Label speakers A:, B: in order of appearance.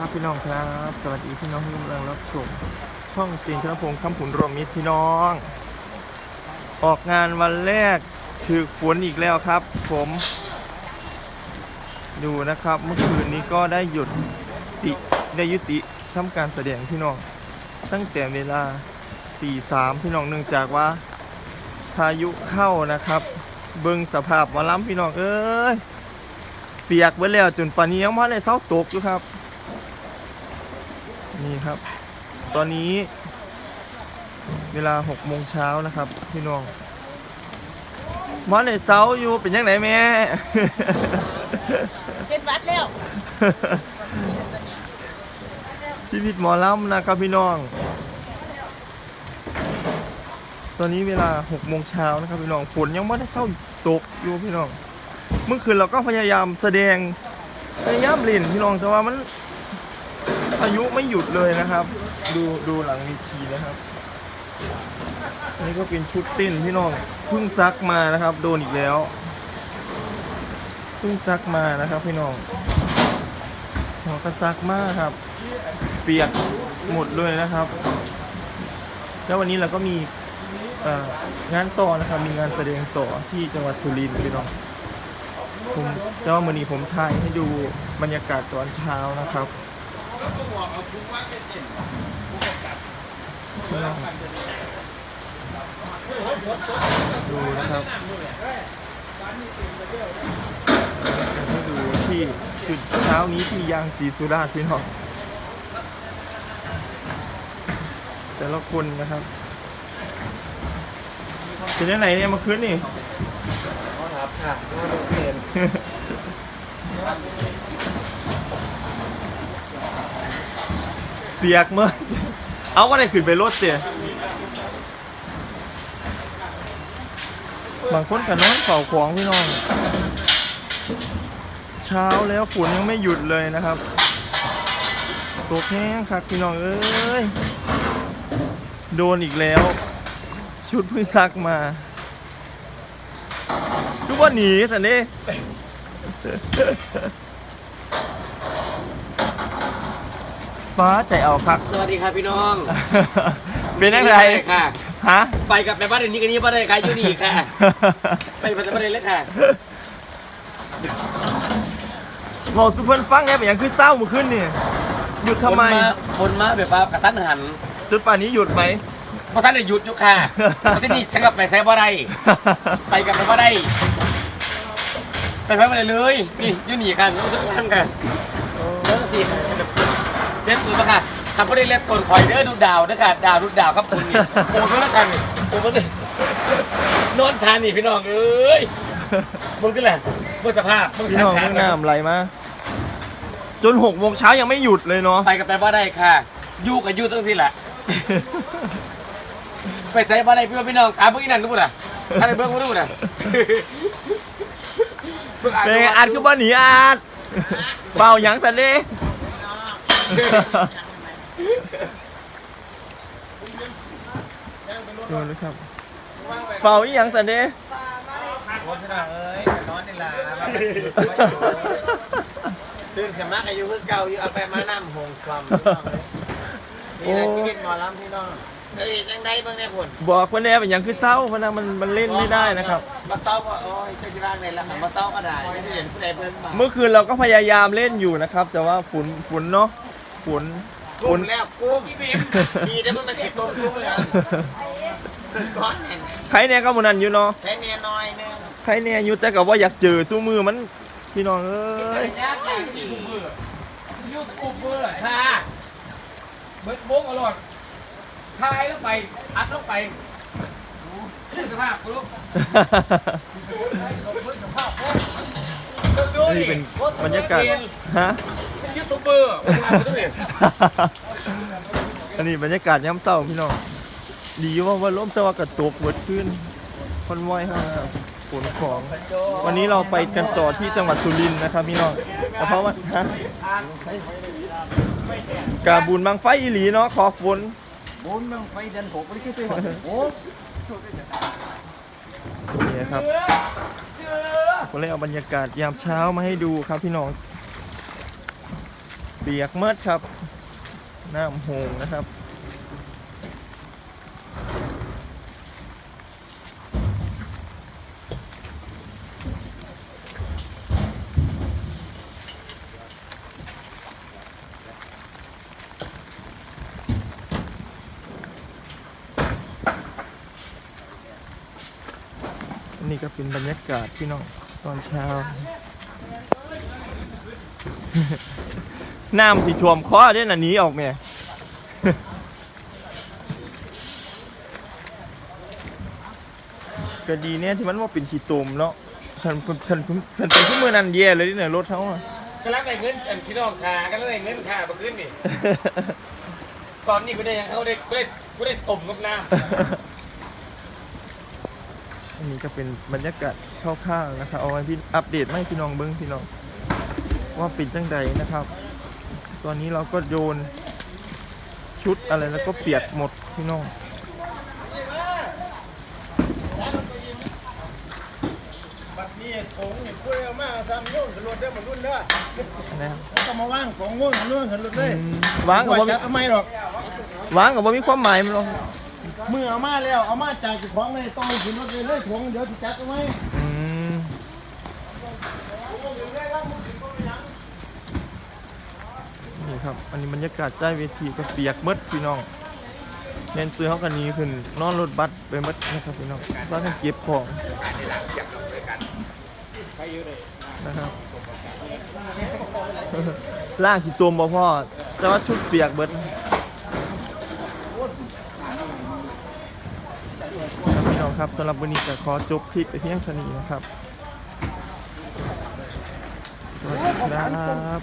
A: ครับพี่น้องครับ สวัสดีพี่น้องที่กำลังรับชม ช่องจีนธนพงศ์คำผุนรวมมิตรพี่น้อง ออกงานวันแรกถือฝนอีกแล้วครับ ผมดูนะครับ เมื่อคืนนี้ก็ได้หยุดติได้ยุติทำการแสดงพี่น้อง ตั้งแต่เวลาตีสามพี่น้องเนื่องจากว่า พายุเข้านะครับ เบิงสภาพหมาล้ำพี่น้องเอ้ยเปียกไว้แล้วจนป่านนี้ยังพอได้เศร้าตกอยู่ครับ นี่ครับ ตอนนี้ เวลาหกโมงเช้านะครับ พี่น้องหมอในเสาอยู่เป็นยังไงแม่
B: เป็นวัดแล้ว
A: ชีวิตหมอลำนะครับพี่น้อง ตอนนี้เวลา6โมงเช้านะครับพี่น้อง ฝนยังไม่ได้เศร้าตกอยู่พี่น้อง เมื่อคืนเราก็พยายามแสดงพยายามเล่นพี่น้องแต่ว่ามัน อายุไม่หยุดเลยนะครับ ดูดูหลังเวทีนะครับนนี้ก็เป็นชุดเต้นพี่น้องเพิ่งซักมานะครับ โดนอีกแล้วเพิ่งซักมานะครับ พี่น้องหัวกระซักมากครับ เปียกหมดเลยนะครับ แล้ววันนี้เราก็มีงานต่อนะครับ มีงานแสดงต่อที่จังหวัดสุรินทร์พี่น้องผมแต่ว่ามือนี้ผมถ่ายให้ดูบรรยากาศตอนเช้านะครับ ดูนะครับให้ดูที่จุดเช้านี้ที่ยางศรีสุราษฎร์พี่น้องแต่ละคนนะครับเป็นยังไงเนี่ยเมาคืนนี่
C: ครับค่ะน่าดูเห็น
A: เปียกเมื่อเอาว่าได้ขึ้นไปรถเสียบางคนกับนอนเฝ้าของพี่น้อง เช้าแล้วฝนยังไม่หยุดเลยนะครับตกแห้งครับพี่น้องเอ้ยโดนอีกแล้ว ชุดเพิ่งซักมาทุกวันหนีสันนี่ ฟ้าใจเอาครับ
C: สวัสดีครับพี่น้อง
A: เป็นยังไง
C: ค่ะ
A: ฮะ
C: ไปกับแม่บ้านเดี๋ยวนี้กันนี้บ้านอะไรค่ะอยู่นี่ค่ะไปไปบ้านอะไรเลยค่ะ
A: บอกทุกคนฟังไงเป็นอย่างคือเศร้าเมื่อคืนนี่หยุดทำไม
C: คนาคนมาแบบว่ากระตันหัน
A: จุดป่านนี้หยุดไหม
C: เพราะท่านได้หยุดอยู่ค่ะเพราะที่นี่ฉันกับไปแซ่บ่ได้ไปกับแม่บ้านได้ไปไปมาเลยเลย นี่อยู่นี่ค่ะอยู่ทุกท่านค่ะแล้วสิ เด็ดสุดแล้วค่ะขับรถได้เล็กตนคอยเด้อดูดาวเด้อค่ะดาวดูดาวครับคุณนี่โอ้ยแล้วกันโอ้ยนอนทานนี่พี่น้องเอ้ยมึงก็แหละมึงสภาพมึง
A: พี่
C: ทา
A: น้อง
C: น
A: เพิ่งน้ำไหลมา จนหกโมงเช้ายังไม่หยุดเลยเนาะ
C: ไปกับไปบ่ได้ค่ะอยู่กับอยู่ตั้งที่แหละไปใส่บ่ได้พี่ว่าพี่น้องขาเบิ่งอีนั่นรู้ป่ะท่านได้เบิ่งบ่รู้ป่ะเบิ่งอ่าน
A: เป็นไงอัดคือบ้านหนีอัดเบาหยังสันนี่ดู นะครับเป่าอีหยังสันนี่
C: โอ้พี่น้องเอ้ยนอนนี่ล่ะตื่นขึ้นมาก็อยู่คือเก่าอยู่เอาไปมาน้ำหงคลำพี่น้องเอ้ยนี่แหละชีวิตหมอลำพี่น้องเอ้ยจังไดเบิ่งแน่พุ่น
A: บอกว่าแน่เป็นอย่างคือเศร้าเพราะนะมันมันเล่นไม่ได้นะครับ
C: มาเศร้าบ่โอ้ยเจ้าสิว่างได้แล้วมาเศร้าก็ได้ไม่ใช่เห็นผู้ใดเบิ่งมา
A: เมื่อคืนเราก็พยายามเล่นอยู่นะครับ แต่ว่าฝนฝนเนาะ ฝนฝ
C: กุ้
A: น
C: มแล้วกุ้มดีแต่มันมันสิตรงกุ้มเลยคือก้อนเนี่ย
A: ใครเนี่ยก็มันนั่นอยู่เนาะ
C: แค่เนี้ยน้อยนึง
A: ใครเนี่ยอยู่แต่กับว่าอยากเจอจูมือมันพี่น้องเอ้ย
C: ยากอย่างยูทูบเบอร์ยูทูบเบอร์ค่ะเบิดวงอร่อยทายแล้วไป อัดแล้วไปดูสภาพกูลูกดู
A: นี่
C: ดิ
A: เป็นบรรยากาศฮะ
C: เป็น ยูทูบเบอร์มาทำดูดิ
A: อันนี้บรรยากาศย้ำเศร้าพี่น้อง ดีว่าว่าล้มแต่ว่ากระตกเบิดขึ้นคอนวอยฮะฝนของ วันนี้เราไปกันต่อที่จังหวัดสุรินทร์นะครับพี่น้องแต่เพราะว่าฮะกาบุญบางไฟอีหลีเนาะขอฝน
C: โอ้ยมึงไฟเดินหกไม่ได้ขึ้นไปหอโอ้
A: นี่ครับผมเลยเอาบรรยากาศยามเช้ามาให้ดูครับพี่น้อง เปียกเมดครับ น้ำหงนะครับ นี่ก็เป็นบรรยากาศพี่น้องตอนเช้า น้ำสีท่วมคอได้น่ะหนี้ออกแม่ก็ดีเนี่ยที่มันว่าเป็นขีตมเนาะคันคันคันคันเป็นที่มือนันแย่เลยที่ไหนรถเขาอะ
C: ก็รับได้เงินอันพี่น้องค่าก็รับได้เงินค่าบ่ขึ้นนี่ ตอนนี้กูได้ยังเขาได้กูได้กูได้ต้มกับน้
A: อันนี้ก็เป็นบรรยากาศคร่าวๆนะครับเอาไว้พี่อัปเดตมาให้พี่น้องเบิ้งพี่น้อง ว่าเป็นจังใดนะครับ ตอนนี้เราก็โยนชุดอะไรแล้วก็เปียกหมดพี่น้อง
B: บัดนี้ผงนี่คุยเอามาซ้ำโน่นขึ้นรถได้อมันรุ่นเด้อ
A: นะครับ
B: ก็มาว่างผงโน่นขึ้นรถขึ้นรถเลย
A: อืมวางกับ
B: ว่า
A: ว่า
B: จัดทำไมหรอก
A: วางกับว่ามีความหมายมันหรอก
B: มือเอามาแล้วเอามาจากเจ้าของเลยต้องขึ้นรถเลยเลยผงเดี๋ยวสิจัดเอาไว้
A: อืม นี่ครับ อันนี้บรรยากาศใต้เวทีก็เปียกเมดพี่น้องเน้นซื้อเขากันนี้ขึ้นนอนรถบัสไปเมดนะครับพี่น้องบ้านกันเก็บของนะครับล่างขี่ตัวบ่พ่อแต่ว่าชุดเปียกเบิดครับพี่น้องครับสำหรับวันนี้จะขอจบคลิปไปเพียงเท่านี้นะครับสวัสดีครับ